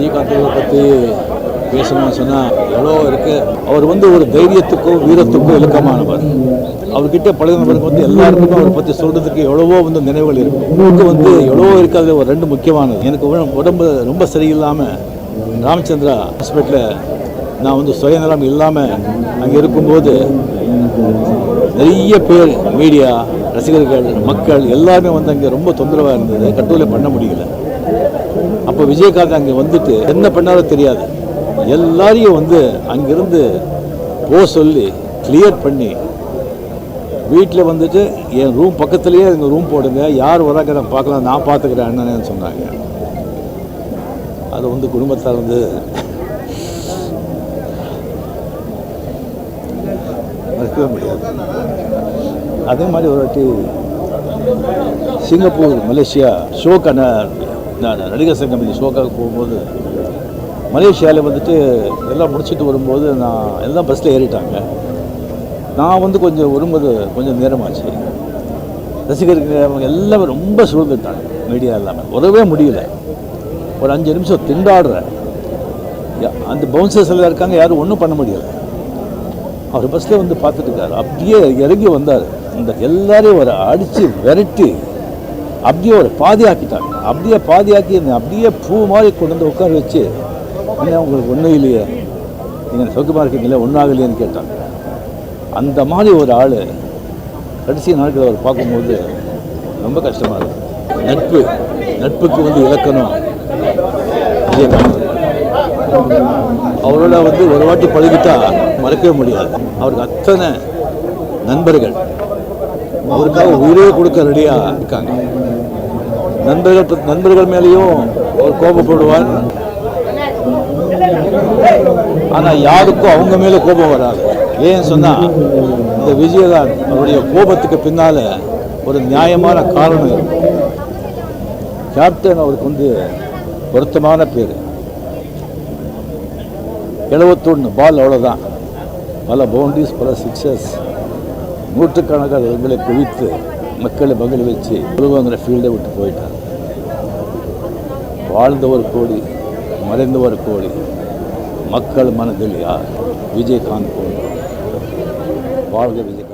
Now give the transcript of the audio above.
விஜயகாந்த் அவரை பற்றி பேசணும்னு சொன்னால் எவ்வளோ இருக்கு? அவர் வந்து ஒரு தைரியத்துக்கும் வீரத்துக்கும் இலக்கமானவர். அவர்கிட்ட பழகினவருக்கு வந்து எல்லாருக்குமே அவரை பற்றி சொல்கிறதுக்கு எவ்வளவோ வந்து நினைவுகள் இருக்கும் உங்களுக்கு வந்து எவ்வளவோ இருக்காது ஒரு ரெண்டு முக்கியமானது. எனக்கு உடம்பு- ரொம்ப சரியில்லாமல் ராமச்சந்திரா ஹாஸ்பிட்டலில் நான் வந்து சுயநலம் இல்லாமல் அங்கே இருக்கும்போது நிறைய பேர் மீடியா ரசிகர்கள் மக்கள் எல்லாருமே வந்து அங்கே ரொம்ப தொந்தரவாக இருந்தது. கட்டுரை பண்ண முடியல. அப்போ விஜயகாந்த் அங்கே வந்துட்டு என்ன பண்ணாரோ தெரியாது. எல்லாரையும் வந்து அங்கிருந்து போ சொல்லி கிளியர் பண்ணி வீட்டில் வந்துட்டு என் ரூம் பக்கத்துலேயே எங்கள் ரூம் போடுங்க. யார் வராங்க நான் பார்க்கலாம். நான் பார்த்துக்கிறேன் அண்ணனேன்னு சொன்னாங்க. அது வந்து குடும்பத்தார் வந்து மறக்கவே முடியாது. அதே மாதிரி ஒரு வாட்டி சிங்கப்பூர் மலேசியா ஷோக்கான நான் நடிகர் சங்கம் இந்த ஷோக்காக போகும்போது மலேசியாவில் வந்துட்டு எல்லாம் முடிச்சுட்டு வரும்போது நான் எல்லாம் பஸ்ஸில் ஏறிட்டாங்க. நான் வந்து கொஞ்சம் வரும்போது கொஞ்சம் நேரமாச்சு. ரசிகர்கள் அவங்க எல்லாமே ரொம்ப சூழ்ந்துட்டாங்க. மீடியா எல்லாமே வரவே முடியல. ஒரு அஞ்சு நிமிஷம் திண்டாடுறேன் யா- அந்த பவுன்சர்ஸ் எல்லாம் இருக்காங்க யாரும் ஒன்றும் பண்ண முடியலை. அவர் பஸ்ஸில் வந்து பார்த்துட்டு இருக்காரு. அப்படியே இறங்கி வந்தார். இந்த எல்லாரையும் ஒரு அடித்து விரட்டி அப்படியே ஒரு பாதியாக்கிட்டாங்க அப்படியே பாதியாக்கி அப்படியே பூ மாதிரி கொண்டு வந்து உட்கார வச்சு என்ன உங்களுக்கு ஒன்றும் இல்லையே? நீங்கள் சொக்கமாக இருக்கீங்களே? ஒன்றும் ஆகலையேன்னு கேட்டாங்க. அந்த மாதிரி ஒரு ஆள் கடைசி நாட்கள் அவர் பார்க்கும்போது ரொம்ப கஷ்டமாக இருக்கும் நட்பு நட்புக்கு வந்து இலக்கணம். அவரோட வந்து ஒரு வாட்டி பழகிட்டா மறக்கவே முடியாது. அவருக்கு அத்தனை நண்பர்கள். அவருக்காக உயிரே கொடுக்க ரெடியாக இருக்காங்க. நண்பர்கள் நண்பர்கள் மேலேயும் அவர் கோபப்படுவார். ஆனால் யாருக்கும் அவங்க மேலே கோபம் வராது. ஏன் சொன்னால் இந்த விஜயகாந்த் அவருடைய கோபத்துக்கு பின்னால் ஒரு நியாயமான காரணம் இருக்கும் கேப்டன் அவருக்கு வந்து பொருத்தமான பேர். எழுபத்தொன்று பால் அவ்வளோதான் பல பவுண்டரிஸ் பல சிக்ஸஸ் நூற்றுக்கணக்கான ரன்களை குவித்து மக்களை மகிழ வச்சு உருவங்கிற ஃபீல்டை விட்டு போயிட்டார் வாழ்ந்தவர் கோடி மறைந்த ஒரு கோடி மக்கள் மனதில் யார்? விஜயகாந்த் போன்ற வாழ்க விஜயகாந்த்.